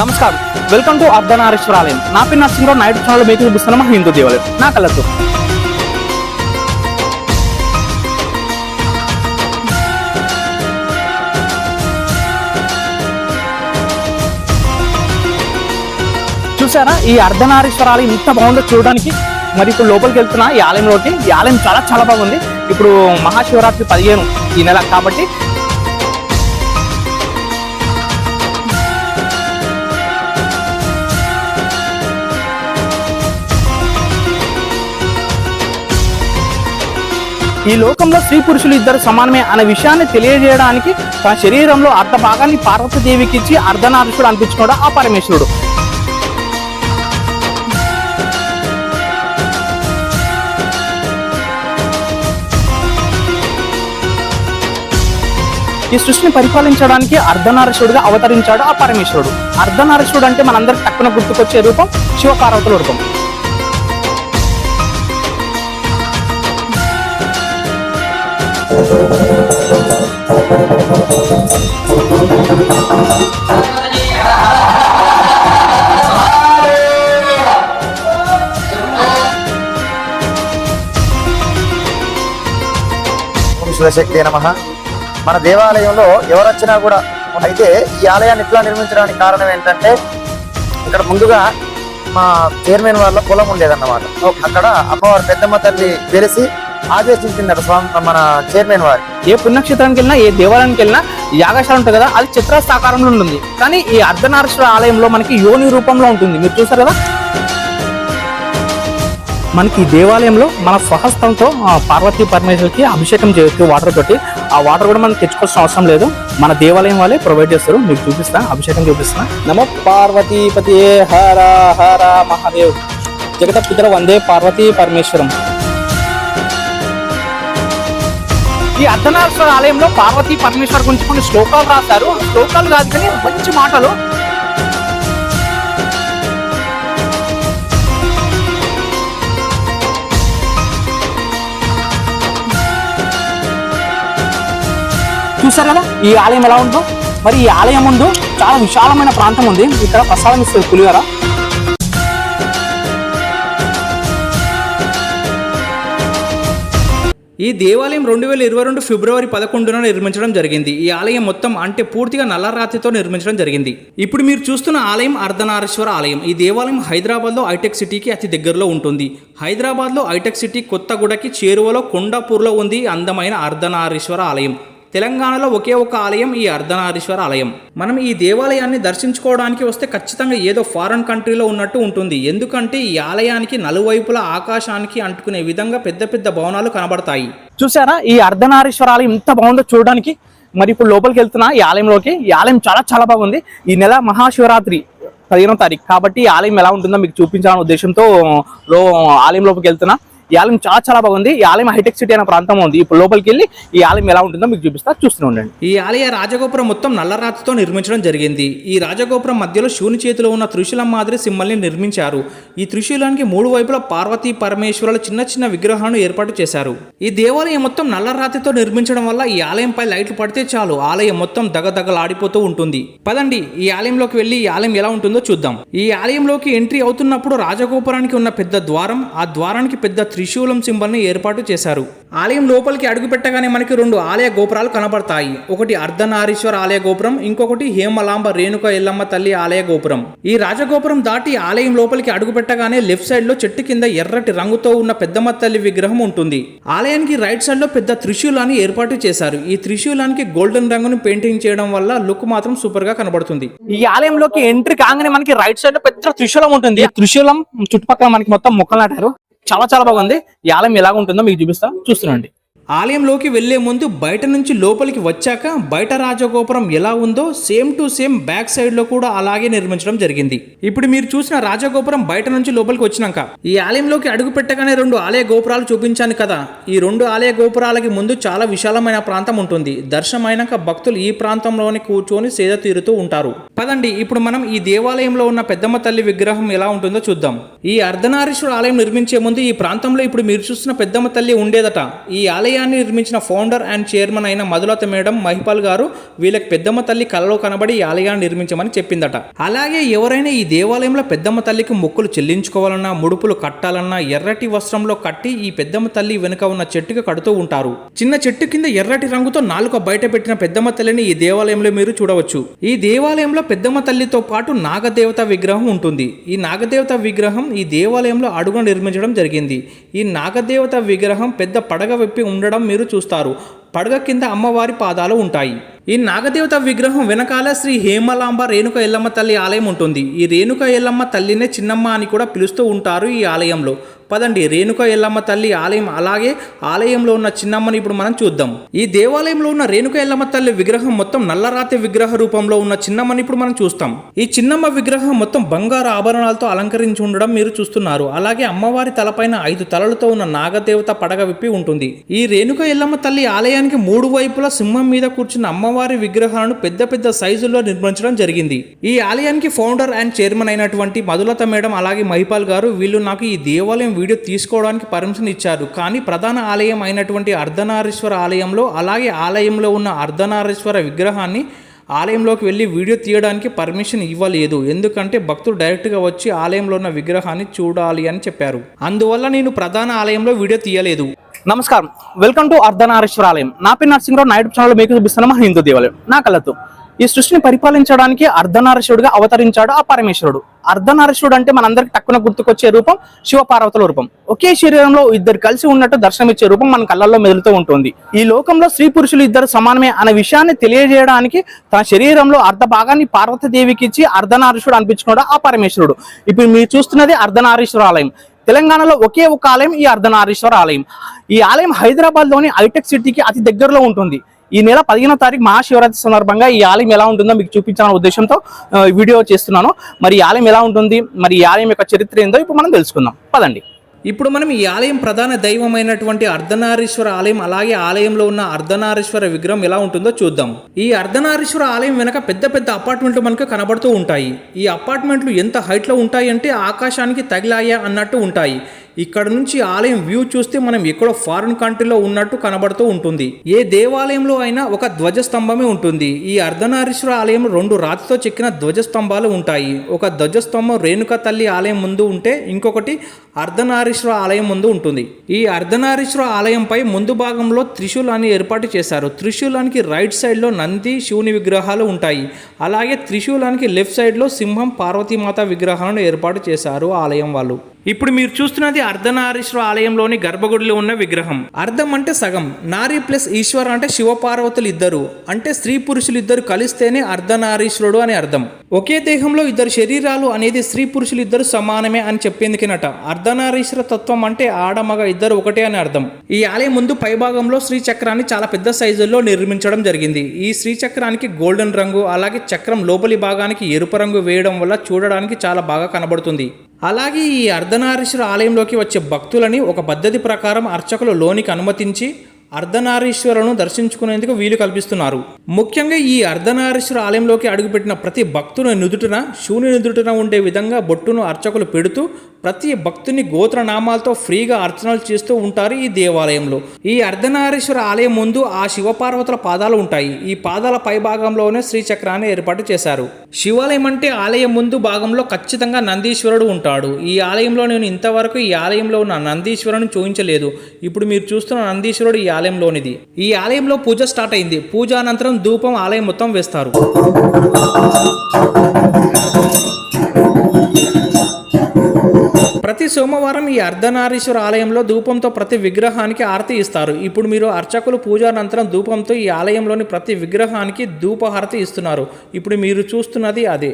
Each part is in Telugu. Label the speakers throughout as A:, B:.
A: నమస్కారం. వెల్కమ్ టు అర్ధనారీశ్వరాలయం నా పేరు నరసింహరావు. నైట్ ఛానల్ మీకు చూపిస్తున్న మా హిందూ దేవాలయం. నా కళ్ళతో చూసారా? ఈ అర్ధనారీశ్వరాలయం ఇంత బాగుందో చూడడానికి. మరి ఇప్పుడు లోపలికి వెళ్తున్నా ఈ ఆలయంలోకి. ఈ ఆలయం చాలా చాలా బాగుంది. ఇప్పుడు మహాశివరాత్రి పదిహేను ఈ నెల కాబట్టి ఈ లోకంలో స్త్రీ పురుషులు ఇద్దరు సమానమే అనే విషయాన్ని తెలియజేయడానికి తన శరీరంలో అర్ధ భాగాన్ని పార్వతీదేవికి ఇచ్చి అర్ధనారీశ్వరుడు అనిపించుకోవడం ఆ పరమేశ్వరుడు. ఈ సృష్టిని పరిపాలించడానికి అర్ధనారీశ్వరుడుగా అవతరించాడు ఆ పరమేశ్వరుడు. అర్ధనారీశ్వరుడు అంటే మనందరికి తక్కువ గుర్తుకొచ్చే రూపం శివపార్వతుల రూపం.
B: ఓం శివశక్తి నమ. మన దేవాలయంలో ఎవరొచ్చినా కూడా అయితే ఈ ఆలయాన్ని ఇట్లా నిర్మించడానికి కారణం ఏంటంటే ఇక్కడ ముందుగా మా చైర్మన్ వాళ్ళ పొలం ఉండేదన్నమాట. అక్కడ అమ్మవారి పెద్దమ్మ తల్లి వెలిసి ఆదేశించిందట స్వామి మన చైర్మన్ వారి.
A: ఏ పుణ్యక్షేత్రానికి వెళ్ళినా ఏ దేవాలయానికి వెళ్ళినా యాగశాల ఉంటుంది కదా అది చిత్రాస్త ఆకారంలో ఉంటుంది. కానీ ఈ అర్ధనారీశ్వర ఆలయంలో మనకి యోని రూపంలో ఉంటుంది. మీరు చూసారు కదా? మనకి ఈ దేవాలయంలో మన స్వహస్తంతో పార్వతీ పరమేశ్వరికి అభిషేకం చేయొచ్చు వాటర్ తోటి ఆ వాటర్ కూడా మనం తెచ్చుకోవాల్సిన అవసరం లేదు. మన దేవాలయం వాళ్ళే ప్రొవైడ్ చేస్తారు. మీకు చూపిస్తా అభిషేకం చూపిస్తా. నమో పార్వతీపతి హర హర మహాదేవ్. జగత పితర వందే పార్వతీ పరమేశ్వరం. ఈ అర్ధనారీశ్వర ఆలయంలో పార్వతీ పరమేశ్వర్ గురించి కొన్ని శ్లోకాలు రాశారు. శ్లోకాలు కాదు కానీ మంచి మాటలు. చూసారు కదా? ఈ ఆలయం ఎలా ఉందో? మరి ఈ ఆలయం ముందు చాలా విశాలమైన ప్రాంతం ఉంది. ఇక్కడ ప్రసాదం ఇస్తుంది పులిహోర.
C: ఈ దేవాలయం రెండు వేల ఇరవై రెండు ఫిబ్రవరి పదకొండున నిర్మించడం జరిగింది. ఈ ఆలయం మొత్తం అంటే పూర్తిగా నల్లరాతితో నిర్మించడం జరిగింది. ఇప్పుడు మీరు చూస్తున్న ఆలయం అర్ధనారీశ్వర ఆలయం. ఈ దేవాలయం హైదరాబాద్లో హైటెక్ సిటీకి అతి దగ్గరలో ఉంటుంది. హైదరాబాద్లో హైటెక్ సిటీ కొత్తగూడకి చేరువలో కొండాపూర్లో ఉంది అందమైన అర్ధనారీశ్వర ఆలయం. తెలంగాణలో ఒకే ఒక ఆలయం ఈ అర్ధనారీశ్వర ఆలయం. మనం ఈ దేవాలయాన్ని దర్శించుకోవడానికి వస్తే ఖచ్చితంగా ఏదో ఫారెన్ కంట్రీలో ఉన్నట్టు ఉంటుంది. ఎందుకంటే ఈ ఆలయానికి నలువైపులా ఆకాశానికి అంటుకునే విధంగా పెద్ద పెద్ద భవనాలు కనబడతాయి.
A: చూసారా ఈ అర్ధనారీశ్వర ఆలయం ఎంత బాగుందో చూడడానికి. మరి ఇప్పుడు లోపలికి వెళ్తున్నా ఈ ఆలయంలోకి. ఈ ఆలయం చాలా చాలా బాగుంది. ఈ నెల మహాశివరాత్రి పదిహేనో తారీఖు. కాబట్టి ఈ ఆలయం ఎలా ఉంటుందో మీకు చూపించాలనే ఉద్దేశంతో లో ఆలయం లోపలికి వెళ్తున్నా. ఈ ఆలయం చాలా చాలా బాగుంది. ఈ ఆలయం హైటెక్ సిటీ అనే ప్రాంతం ఉంది. ఇప్పుడు లోపలికి వెళ్ళి ఈ ఆలయం ఎలా ఉంటుందో మీకు చూపిస్తా. చూస్తూనే ఉండండి.
C: ఈ ఆలయ రాజగోపురం మొత్తం నల్లరాతితో నిర్మించడం జరిగింది. ఈ రాజగోపురం మధ్యలో శివుని చేతిలో ఉన్న త్రిశూలం మాదిరి సింహల్ని నిర్మించారు. ఈ త్రిశూలానికి మూడు వైపులా పార్వతీ పరమేశ్వరుల చిన్న చిన్న విగ్రహాలను ఏర్పాటు చేశారు. ఈ దేవాలయం మొత్తం నల్లరాతితో నిర్మించడం వల్ల ఈ ఆలయంపై లైట్లు పడితే చాలు. ఆలయం మొత్తం దగదగలాడిపోతూ ఉంటుంది. పదండి ఈ ఆలయంలోకి వెళ్ళి ఈ ఆలయం ఎలా ఉంటుందో చూద్దాం. ఈ ఆలయంలోకి ఎంట్రీ అవుతున్నప్పుడు రాజగోపురానికి ఉన్న పెద్ద ద్వారం ఆ ద్వారానికి పెద్ద త్రిశూలం సింబల్ని ఏర్పాటు చేశారు. ఆలయం లోపలికి అడుగుపెట్టగానే మనకి రెండు ఆలయ గోపురాలు కనబడతాయి. ఒకటి అర్ధనారీశ్వర ఆలయ గోపురం ఇంకొకటి హేమలాంబ రేణుక ఎల్లమ్మ తల్లి ఆలయ గోపురం. ఈ రాజగోపురం దాటి ఆలయం లోపలికి అడుగుపెట్టగానే లెఫ్ట్ సైడ్లో చెట్టు కింద ఎర్రటి రంగుతో ఉన్న పెద్దమ్మ తల్లి విగ్రహం ఉంటుంది. ఆలయానికి రైట్ సైడ్లో పెద్ద త్రిశూలాన్ని ఏర్పాటు చేశారు. ఈ త్రిశూలానికి గోల్డెన్ రంగును పెయింటింగ్ చేయడం వల్ల లుక్ మాత్రం సూపర్గా కనబడుతుంది.
A: ఈ ఆలయంలోకి ఎంట్రీ కాగానే మనకి రైట్ సైడ్లో పెద్ద త్రిశూలం ఉంటుంది. త్రిశూలం చుట్టుపక్కల మనకి మొత్తం మొక్కలు నాటారు. చాలా చాలా బాగుంది. ఈ ఆలయం ఎలా ఉంటుందో మీకు చూపిస్తా చూస్తున్నాండి.
C: ఆలయంలోకి వెళ్ళే ముందు బయట నుంచి లోపలికి వచ్చాక బయట రాజగోపురం ఎలా ఉందో సేమ్ టు సేమ్ బ్యాక్ సైడ్లో కూడా అలాగే నిర్మించడం జరిగింది. ఇప్పుడు మీరు చూసిన రాజగోపురం బయట నుంచి లోపలికి వచ్చినాక ఈ ఆలయంలోకి అడుగు పెట్టగానే రెండు ఆలయ గోపురాలు చూపించాను కదా. ఈ రెండు ఆలయ గోపురాలకి ముందు చాలా విశాలమైన ప్రాంతం ఉంటుంది. దర్శనమైనాక భక్తులు ఈ ప్రాంతంలోనే కూర్చొని సేద తీరుతూ ఉంటారు. పదండి ఇప్పుడు మనం ఈ దేవాలయంలో ఉన్న పెద్దమ్మ తల్లి విగ్రహం ఎలా ఉంటుందో చూద్దాం. ఈ అర్ధనారీశ్వర ఆలయం నిర్మించే ముందు ఈ ప్రాంతంలో ఇప్పుడు మీరు చూస్తున్న పెద్దమ్మ తల్లి ఉండేదట. ఈ ఆలయం ఆలయాన్ని నిర్మించిన ఫౌండర్ అండ్ చైర్మన్ అయిన మధులత మేడం మహిపాల్ గారు వీళ్ళకి పెద్దమ్మ తల్లి కలలో కనబడి ఈ ఆలయాన్ని నిర్మించమని చెప్పిందట. అలాగే ఎవరైనా ఈ దేవాలయంలో పెద్దమ్మ తల్లికి మొక్కులు చెల్లించుకోవాలన్నా ముడుపులు కట్టాలన్నా ఎర్రటి వస్త్రంలో కట్టి ఈ పెద్దమ్మ తల్లి వెనుక ఉన్న చెట్టుకి కడుతూ ఉంటారు. చిన్న చెట్టు కింద ఎర్రటి రంగుతో నాలుక బయట పెట్టిన పెద్దమ్మ తల్లిని ఈ దేవాలయంలో మీరు చూడవచ్చు. ఈ దేవాలయంలో పెద్దమ్మ తల్లితో పాటు నాగదేవత విగ్రహం ఉంటుంది. ఈ నాగదేవత విగ్రహం ఈ దేవాలయంలో అడుగున నిర్మించడం జరిగింది. ఈ నాగదేవత విగ్రహం పెద్ద పడగ విప్పి ఉండడం మీరు చూస్తారు. పడగ కింద అమ్మవారి పాదాలు ఉంటాయి. ఈ నాగదేవత విగ్రహం వెనకాల శ్రీ హేమలాంబ రేణుక ఎల్లమ్మ తల్లి ఆలయం ఉంటుంది. ఈ రేణుక ఎల్లమ్మ తల్లినే చిన్నమ్మ అని కూడా పిలుస్తూ ఉంటారు ఈ ఆలయంలో. పదండి. రేణుక ఎల్లమ్మ తల్లి ఆలయం అలాగే ఆలయంలో ఉన్న చిన్నమ్మని ఇప్పుడు మనం చూద్దాం. ఈ దేవాలయంలో ఉన్న రేణుక ఎల్లమ్మ తల్లి విగ్రహం మొత్తం నల్లరాతి విగ్రహ రూపంలో ఉన్న చిన్నమ్మని ఇప్పుడు మనం చూస్తాం. ఈ చిన్నమ్మ విగ్రహం మొత్తం బంగారు ఆభరణాలతో అలంకరించి ఉండడం మీరు చూస్తున్నారు. అలాగే అమ్మవారి తలపైన ఐదు తలలతో ఉన్న నాగదేవత పడగ విప్పి ఉంటుంది. ఈ రేణుక ఎల్లమ్మ తల్లి ఆలయానికి మూడు వైపులా సింహం మీద కూర్చున్న అమ్మవారి విగ్రహాలను పెద్ద పెద్ద సైజుల్లో నిర్మించడం జరిగింది. ఈ ఆలయానికి ఫౌండర్ అండ్ చైర్మన్ అయినటువంటి మధులత మేడం అలాగే మహిపాల్ గారు వీళ్ళు నాకు ఈ దేవాలయం వీడియో తీసుకోవడానికి పర్మిషన్ ఇచ్చారు. కానీ ప్రధాన ఆలయం అయినటువంటి అర్ధనారీశ్వర ఆలయంలో అలాగే ఆలయంలో ఉన్న అర్ధనారీశ్వర విగ్రహాన్ని ఆలయంలోకి వెళ్ళి వీడియో తీయడానికి పర్మిషన్ ఇవ్వలేదు. ఎందుకంటే భక్తులు డైరెక్ట్గా వచ్చి ఆలయంలో ఉన్న విగ్రహాన్ని చూడాలి అని చెప్పారు. అందువల్ల నేను ప్రధాన ఆలయంలో వీడియో తీయలేదు.
A: నమస్కారం. వెల్కమ్ టు అర్ధనారీశ్వర ఆలయం. నా పేరు నరసింహరావు. నాయుడు ఛానల్ మీకు చూపిస్తున్నాం హిందూ దేవాలయం. నా కళ్ళతో. ఈ సృష్టిని పరిపాలించడానికి అర్ధనారీశ్వరుడుగా అవతరించాడు ఆ పరమేశ్వరుడు. అర్ధనారీశ్వరుడు అంటే మనందరికి తక్కువ గుర్తుకొచ్చే రూపం శివపార్వతుల రూపం. ఒకే శరీరంలో ఇద్దరు కలిసి ఉన్నట్టు దర్శనమిచ్చే రూపం మన కళ్ళల్లో మెదులుతూ ఉంటుంది. ఈ లోకంలో స్త్రీ పురుషులు ఇద్దరు సమానమే అనే విషయాన్ని తెలియజేయడానికి తన శరీరంలో అర్ధ భాగాన్ని పార్వతీదేవికి ఇచ్చి అర్ధనారీశ్వరుడు అనిపించుకున్నాడు ఆ పరమేశ్వరుడు. ఇప్పుడు మీరు చూస్తున్నది అర్ధనారీశ్వర ఆలయం. తెలంగాణలో ఒకే ఒక ఆలయం ఈ అర్ధనారీశ్వర ఆలయం. ఈ ఆలయం హైదరాబాద్లోని హైటెక్ సిటీకి అతి దగ్గరలో ఉంటుంది. ఈ నెల పదిహేనో తారీఖు మహాశివరాత్రి సందర్భంగా ఈ ఆలయం ఎలా ఉంటుందో మీకు చూపించాలనే ఉద్దేశంతో వీడియో చేస్తున్నాను. మరి ఈ ఆలయం ఎలా ఉంటుంది? మరి ఈ ఆలయం యొక్క చరిత్ర ఏందో ఇప్పుడు మనం తెలుసుకుందాం. పదండి.
C: ఇప్పుడు మనం ఈ ఆలయం ప్రధాన దైవమైనటువంటి అర్ధనారీశ్వర ఆలయం అలాగే ఆలయంలో ఉన్న అర్ధనారీశ్వర విగ్రహం ఎలా ఉంటుందో చూద్దాం. ఈ అర్ధనారీశ్వర ఆలయం వెనక పెద్ద పెద్ద అపార్ట్మెంట్లు మనకు కనబడుతూ ఉంటాయి. ఈ అపార్ట్మెంట్లు ఎంత హైట్లో ఉంటాయి అంటే ఆకాశానికి తగిలాయా అన్నట్టు ఉంటాయి. ఇక్కడ నుంచి ఆలయం వ్యూ చూస్తే మనం ఎక్కడో ఫారిన్ కంట్రీలో ఉన్నట్టు కనబడుతూ ఉంటుంది. ఏ దేవాలయంలో అయినా ఒక ధ్వజస్తంభమే ఉంటుంది. ఈ అర్ధనారీశ్వర ఆలయం రెండు రాతితో చెక్కిన ధ్వజస్తంభాలు ఉంటాయి. ఒక ధ్వజస్తంభం రేణుక తల్లి ఆలయం ముందు ఉంటే ఇంకొకటి అర్ధనారీశ్వర ఆలయం ముందు ఉంటుంది. ఈ అర్ధనారీశ్వర ఆలయంపై ముందు భాగంలో త్రిశూలాన్ని ఏర్పాటు చేశారు. త్రిశూలానికి రైట్ సైడ్లో నంది శివుని విగ్రహాలు ఉంటాయి. అలాగే త్రిశూలానికి లెఫ్ట్ సైడ్లో సింహం పార్వతీమాత విగ్రహాలను ఏర్పాటు చేశారు ఆలయం వాళ్ళు. ఇప్పుడు మీరు చూస్తున్నది అర్ధనారీశ్వర ఆలయంలోని గర్భగుడిలో ఉన్న విగ్రహం. అర్ధం అంటే సగం. నారీ ప్లస్ ఈశ్వర అంటే శివపార్వతులు ఇద్దరు. అంటే స్త్రీ పురుషులు ఇద్దరు కలిస్తేనే అర్ధనారీశ్వరుడు అని అర్థం. ఒకే దేహంలో ఇద్దరు శరీరాలు అనేది స్త్రీ పురుషులు ఇద్దరు సమానమే అని చెప్పేందుకేనట. అర్ధనారీశ్వర తత్వం అంటే ఆడమగ ఇద్దరు ఒకటే అని అర్థం. ఈ ఆలయం ముందు పైభాగంలో శ్రీ చక్రాన్ని చాలా పెద్ద సైజుల్లో నిర్మించడం జరిగింది. ఈ శ్రీ చక్రానికి గోల్డెన్ రంగు అలాగే చక్రం లోపలి భాగానికి ఎరుపు రంగు వేయడం వల్ల చూడడానికి చాలా బాగా కనబడుతుంది. అలాగే ఈ అర్ధనారీశ్వర ఆలయంలోకి వచ్చే భక్తులని ఒక పద్ధతి ప్రకారం అర్చకులు లోనికి అనుమతించి అర్ధనారీశ్వరులను దర్శించుకునేందుకు వీలు కల్పిస్తున్నారు. ముఖ్యంగా ఈ అర్ధనారీశ్వర ఆలయంలోకి అడుగుపెట్టిన ప్రతి భక్తుని నుదుటిన శివుని నుదుటిన ఉండే విధంగా బొట్టును అర్చకులు పెడుతూ ప్రతి భక్తుని గోత్ర నామాలతో ఫ్రీగా అర్చనలు చేస్తూ ఉంటారు ఈ దేవాలయంలో. ఈ అర్ధనారీశ్వర ఆలయం ముందు ఆ శివపార్వతుల పాదాలు ఉంటాయి. ఈ పాదాల పై భాగంలోనే శ్రీచక్రాన్ని ఏర్పాటు చేశారు. శివాలయం అంటే ఆలయం ముందు భాగంలో ఖచ్చితంగా నందీశ్వరుడు ఉంటాడు. ఈ ఆలయంలో నేను ఇంతవరకు ఈ ఆలయంలో ఉన్న నందీశ్వరుని చూపించలేదు ఇప్పుడు మీరు చూస్తున్న నందీశ్వరుడు ఈ ఆలయంలోనిది ఈ ఆలయంలో పూజ స్టార్ట్ అయింది. పూజ అనంతరం ధూపం ఆలయం మొత్తం వేస్తారు. ప్రతి సోమవారం ఈ అర్ధనారీశ్వర ఆలయంలో ధూపంతో ప్రతి విగ్రహానికి ఆరతి ఇస్తారు. ఇప్పుడు మీరు అర్చకులు పూజానంతరం ధూపంతో ఈ ఆలయంలోని ప్రతి విగ్రహానికి ధూపహారతి ఇస్తున్నారు. ఇప్పుడు మీరు చూస్తున్నది అదే.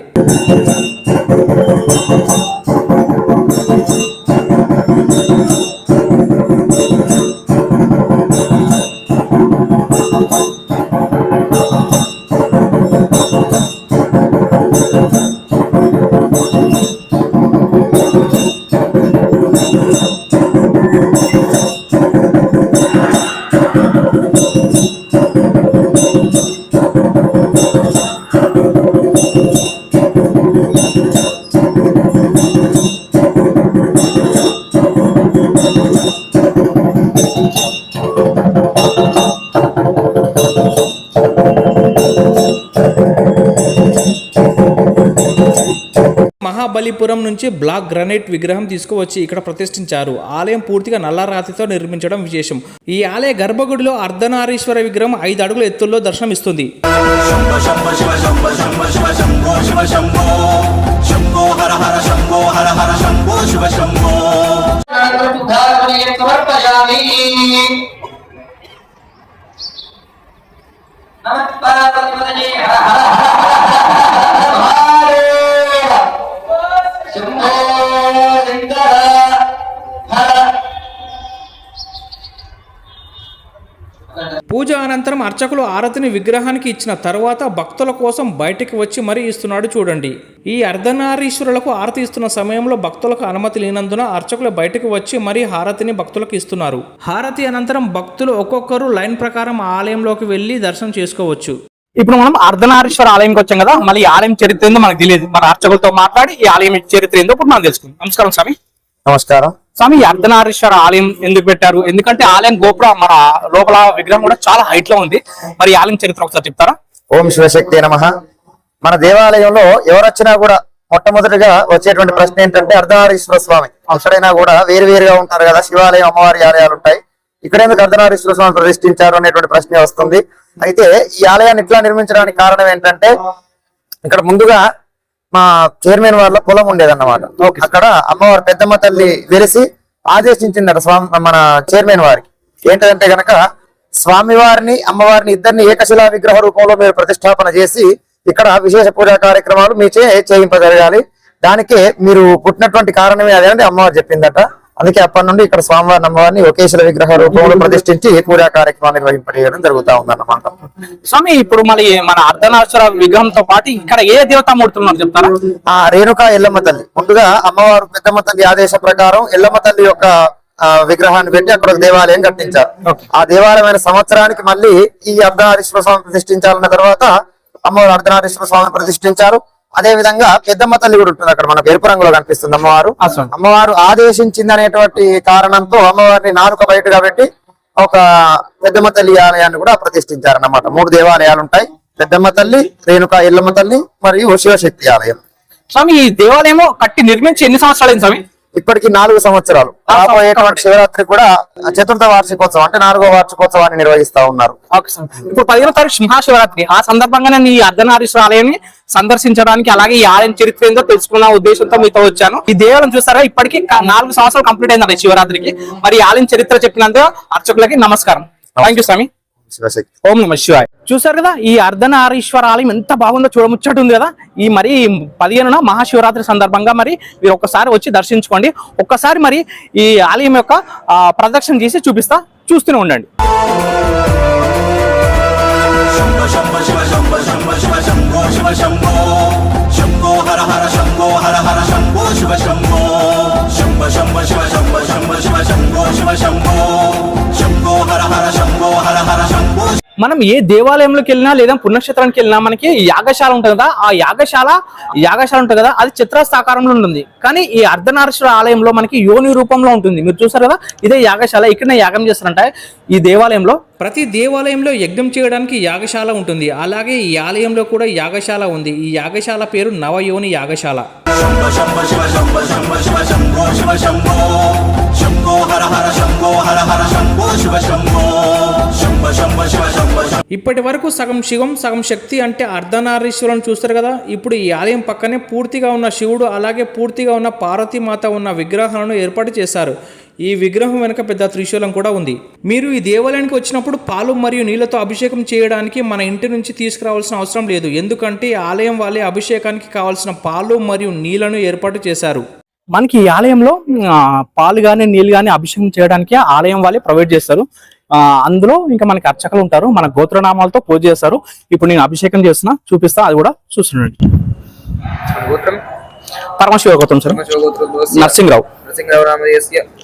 C: మహాబలిపురం నుంచి బ్లాక్ గ్రనైట్ విగ్రహం తీసుకువచ్చి ఇక్కడ ప్రతిష్ఠించారు. ఆలయం పూర్తిగా నల్లరాతితో నిర్మించడం విశేషం. ఈ ఆలయ గర్భగుడిలో అర్ధనారీశ్వర విగ్రహం ఐదు అడుగుల ఎత్తుల్లో దర్శనమిస్తుంది. నమస్కారం అనంతరం అర్చకులు ఆరతిని విగ్రహానికి ఇచ్చిన తర్వాత భక్తుల కోసం బయటికి వచ్చి మరీ ఇస్తున్నాడు చూడండి. ఈ అర్ధనారీశ్వరులకు ఆరతి ఇస్తున్న సమయంలో భక్తులకు అనుమతి లేనందున అర్చకులు బయటకు వచ్చి మరీ హారతిని భక్తులకు ఇస్తున్నారు. హారతి అనంతరం భక్తులు ఒక్కొక్కరు లైన్ ప్రకారం ఆలయంలోకి వెళ్ళి దర్శనం చేసుకోవచ్చు.
A: ఇప్పుడు మనం అర్ధనారీశ్వర ఆలయంకి వచ్చాం కదా మళ్ళీ ఈ ఆలయం చరిత్ర ఏందో మనకు తెలియదు. మన అర్చకులతో మాట్లాడి ఈ ఆలయం చరిత్ర ఏందో ఇప్పుడు మనం తెలుసుకుందాం. నమస్కారం స్వామి.
B: నమస్కారం.
A: స్వామి అర్ధనారీశ్వర ఆలయం ఎందుకు పెట్టారు? ఎందుకంటే ఆలయం గోపురం మన లోపల విగ్రహం కూడా చాలా హైట్లో ఉంది. మరి ఆలయం చరిత్ర ఒకసారి చెప్తారా?
B: ఓం శివశక్తి నమ. మన దేవాలయంలో ఎవరొచ్చినా కూడా మొట్టమొదటిగా వచ్చేటువంటి ప్రశ్న ఏంటంటే అర్ధనారీశ్వర స్వామి. ఎక్కడైనా కూడా వేరు వేరుగా ఉంటారు కదా శివాలయం అమ్మవారి ఆలయాలు ఉంటాయి. ఇక్కడ ఎందుకు అర్ధనారీశ్వర స్వామి ప్రతిష్ఠించారు అనేటువంటి ప్రశ్న వస్తుంది. అయితే ఈ ఆలయాన్ని ఇట్లా నిర్మించడానికి కారణం ఏంటంటే ఇక్కడ ముందుగా మా చైర్మన్ వాళ్ళ పొలం ఉండేదన్నమాట. అక్కడ అమ్మవారి పెద్దమ్మ తల్లి వెలిసి ఆదేశించిందట స్వామి మన చైర్మన్ వారికి. ఏంటంటే గనక స్వామివారిని అమ్మవారిని ఇద్దరిని ఏకశిలా విగ్రహ రూపంలో మీరు ప్రతిష్టాపన చేసి ఇక్కడ విశేష పూజా కార్యక్రమాలు మీచే చేయింపజరగాలి దానికే మీరు పుట్టినటువంటి కారణమే అదేనంటే అమ్మవారు చెప్పిందట. అందుకే అప్పటి నుండి ఇక్కడ స్వామివారిని అమ్మవారిని ఒకేశిల విగ్రహ రూపంలో ప్రతిష్ఠించి పూజా కార్యక్రమాలు నిర్వహింపజేయడం జరుగుతా ఉందన్నమాట.
A: స్వామి ఇప్పుడు మళ్ళీ మన అర్ధనారీశ్వర విగ్రహంతో పాటు ఇక్కడ ఏ దేవతామూర్తులు ఉన్నారు చెప్తారా?
B: ఆ రేణుకా ఎల్లమ్మ తల్లి. ముందుగా అమ్మవారు పెద్దమ్మ తల్లి ఆదేశ ప్రకారం ఎల్లమ్మ తల్లి యొక్క ఆ, విగ్రహాన్ని పెట్టి అక్కడ ఒక దేవాలయం కట్టించారు. ఆ దేవాలయమైన సంవత్సరానికి మళ్ళీ ఈ అర్ధనారీశ్వర స్వామి ప్రతిష్ఠించాలన్న తర్వాత అమ్మవారు అర్ధనారీశ్వర స్వామి ప్రతిష్ఠించారు. అదే విధంగా పెద్దమ్మ తల్లి కూడా ఉంటుంది అక్కడ మనకు ఎరుపు రంగులో కనిపిస్తుంది అమ్మవారు. అమ్మవారు ఆదేశించింది అనేటువంటి కారణంతో అమ్మవారిని నాలుక బయటగా పెట్టి ఒక పెద్దమ్మ తల్లి ఆలయాన్ని కూడా ప్రతిష్ఠించారన్నమాట. మూడు దేవాలయాలు ఉంటాయి పెద్దమ్మ తల్లి రేణుకా ఎల్లమ్మ తల్లి మరియు శివశక్తి ఆలయం.
A: స్వామి ఈ దేవాలయం కట్టి నిర్మించి ఎన్ని సంవత్సరాలు అయింది స్వామి?
B: ఇప్పటికి నాలుగు సంవత్సరాలు. రాబోయేటువంటి శివరాత్రి కూడా చతుర్థ వార్షికోత్సవం అంటే నాలుగో వార్షికోత్సవాన్ని నిర్వహిస్తా ఉన్నారు.
A: ఇప్పుడు పదిహేనో తారీఖు మహాశివరాత్రి ఆ సందర్భంగా నేను ఈ అర్ధనారీశ్వర ఆలయాన్ని సందర్శించడానికి అలాగే ఈ ఆలయం చరిత్ర ఏందో తెలుసుకున్న ఉద్దేశంతో మీతో వచ్చాను. ఈ దేవాలయం చూసారా? ఇప్పటికి నాలుగు సంవత్సరాలు కంప్లీట్ అయిందండి శివరాత్రికి. మరి ఆలయం చరిత్ర చెప్పినందుకు అర్చకులకి నమస్కారం. థ్యాంక్ యూ స్వామి ఓం నమ శివాయ్. చూసారు కదా ఈ అర్ధనారీశ్వర ఆలయం ఎంత బాగుందో చూడముచ్చట్టు ఉంది కదా. ఈ మరి పదిహేనున మహాశివరాత్రి సందర్భంగా మరి మీరు ఒక్కసారి వచ్చి దర్శించుకోండి. ఒక్కసారి మరి ఈ ఆలయం యొక్క ప్రదక్షిణ చేసి చూపిస్తా చూస్తూనే ఉండండి.
D: శంభో శంభో శంభో శంభో శంభో శంభో. శంభో.
A: మనం ఏ దేవాలయంలోకి వెళ్ళినా లేదా పుణ్యక్షేత్రానికి వెళ్ళినా మనకి యాగశాల ఉంటుంది కదా ఆ యాగశాల యాగశాల ఉంటుంది కదా అది చిత్రస్థాకారంలో ఉంటుంది. కానీ ఈ అర్ధనారీశ్వర ఆలయంలో మనకి యోని రూపంలో ఉంటుంది. మీరు చూసారు కదా ఇదే యాగశాల ఇక్కడ యాగం చేస్తారంట ఈ దేవాలయంలో.
C: ప్రతి దేవాలయంలో యజ్ఞం చేయడానికి యాగశాల ఉంటుంది. అలాగే ఈ ఆలయంలో కూడా యాగశాల ఉంది. ఈ యాగశాల పేరు నవయోని యాగశాల. ఇప్పటి వరకు సగం శివం సగం శక్తి అంటే అర్ధనారీశ్వరులను చూస్తారు కదా. ఇప్పుడు ఈ ఆలయం పక్కనే పూర్తిగా ఉన్న శివుడు అలాగే పూర్తిగా ఉన్న పార్వతీమాత ఉన్న విగ్రహాలను ఏర్పాటు చేశారు. ఈ విగ్రహం వెనుక పెద్ద త్రిశూలం కూడా ఉంది. మీరు ఈ దేవాలయానికి వచ్చినప్పుడు పాలు మరియు నీళ్ళతో అభిషేకం చేయడానికి మన ఇంటి నుంచి తీసుకురావాల్సిన అవసరం లేదు. ఎందుకంటే ఈ ఆలయం వాళ్ళే అభిషేకానికి కావాల్సిన పాలు మరియు నీళ్ళను ఏర్పాటు చేశారు.
A: మనకి ఈ ఆలయంలో పాలు గాని నీళ్ళు గాని అభిషేకం చేయడానికి ఆలయం వాళ్ళే ప్రొవైడ్ చేస్తారు. ఆ, అందులో ఇంకా మనకి అర్చకులు ఉంటారు. మన గోత్రనామాలతో పూజ చేస్తారు. ఇప్పుడు నేను అభిషేకం చేస్తున్నా చూపిస్తా అది కూడా చూస్తుండండి.
E: గోత్రం?
A: పరమశివ గౌతమ్ సార్. నరసింహరావు.
E: నరసింహరావు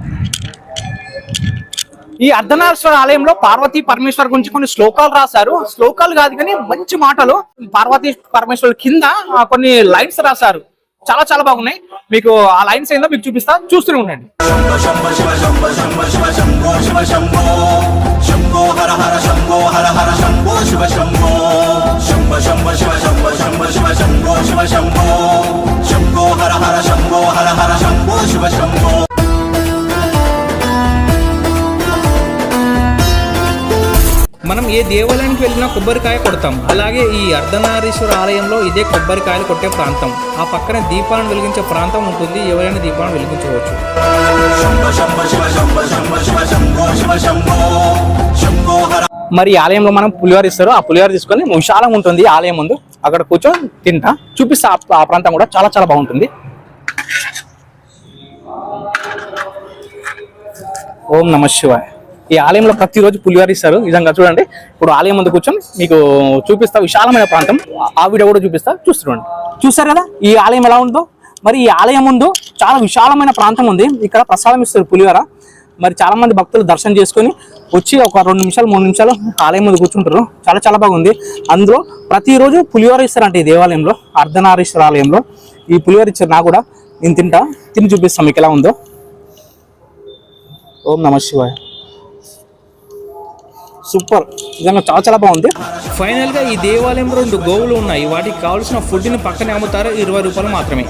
A: ఈ అర్ధనారేశ్వర ఆలయంలో పార్వతీ పరమేశ్వర్ గురించి కొన్ని శ్లోకాలు రాశారు. శ్లోకాలు కాదు కానీ మంచి మాటలు. పార్వతీ పరమేశ్వర్ కింద కొన్ని లైన్స్ రాశారు. చాలా చాలా బాగున్నాయి. మీకు ఆ లైన్స్ ఏందో మీకు చూపిస్తా. చూస్తూనే ఉండండి.
C: మనం ఏ దేవాలయానికి వెళ్ళినా కొబ్బరికాయ కొడతాం. అలాగే ఈ అర్ధనారీశ్వర ఆలయంలో ఇదే కొబ్బరికాయలు కొట్టే ప్రాంతం. ఆ పక్కన దీపాలను వెలిగించే ప్రాంతం ఉంటుంది. ఎవరైనా దీపాలను వెలిగించవచ్చు.
A: మరి ఆలయంలో మనం పులిహోర ఇస్తారు. ఆ పులిహోర తీసుకొని విశాలంగా ఉంటుంది ఆలయం ముందు. అక్కడ కూర్చొని తింటా. చూపిస్తా ఆ ప్రాంతం కూడా చాలా చాలా బాగుంటుంది. ఓం నమ శివాయ. ఈ ఆలయంలో ప్రతిరోజు పులిహోర ఇస్తారు. విధంగా చూడండి. ఇప్పుడు ఆలయం ముందు కూర్చొని మీకు చూపిస్తా విశాలమైన ప్రాంతం. ఆ వీడియో కూడా చూపిస్తా. చూస్తుండండి. చూస్తారు కదా? ఈ ఆలయం ఎలా ఉందో? మరి ఈ ఆలయం ముందు చాలా విశాలమైన ప్రాంతం ఉంది. ఇక్కడ ప్రసాదం ఇస్తారు పులిహోర. మరి చాలా మంది భక్తులు దర్శనం చేసుకొని వచ్చి ఒక రెండు నిమిషాలు మూడు నిమిషాలు ఆలయం ముందు కూర్చుంటారు. చాలా చాలా బాగుంది. అందులో ప్రతిరోజు పులిహోర ఇస్తారంట ఈ దేవాలయంలో అర్ధనారీశ్వర ఆలయంలో. ఈ పులిహోర ఇచ్చారు నాకు కూడా. నేను తింటా. తిని చూపిస్తాం మీకు ఎలా ఉందో. ఓం నమ శివాయ. సూపర్. నిజంగా చాలా చాలా బాగుంది.
C: ఫైనల్గా ఈ దేవాలయం రెండు గోవులు ఉన్నాయి. వాటికి కావాల్సిన ఫుడ్ని పక్కనే అమ్ముతారు. ఇరవై రూపాయలు మాత్రమే.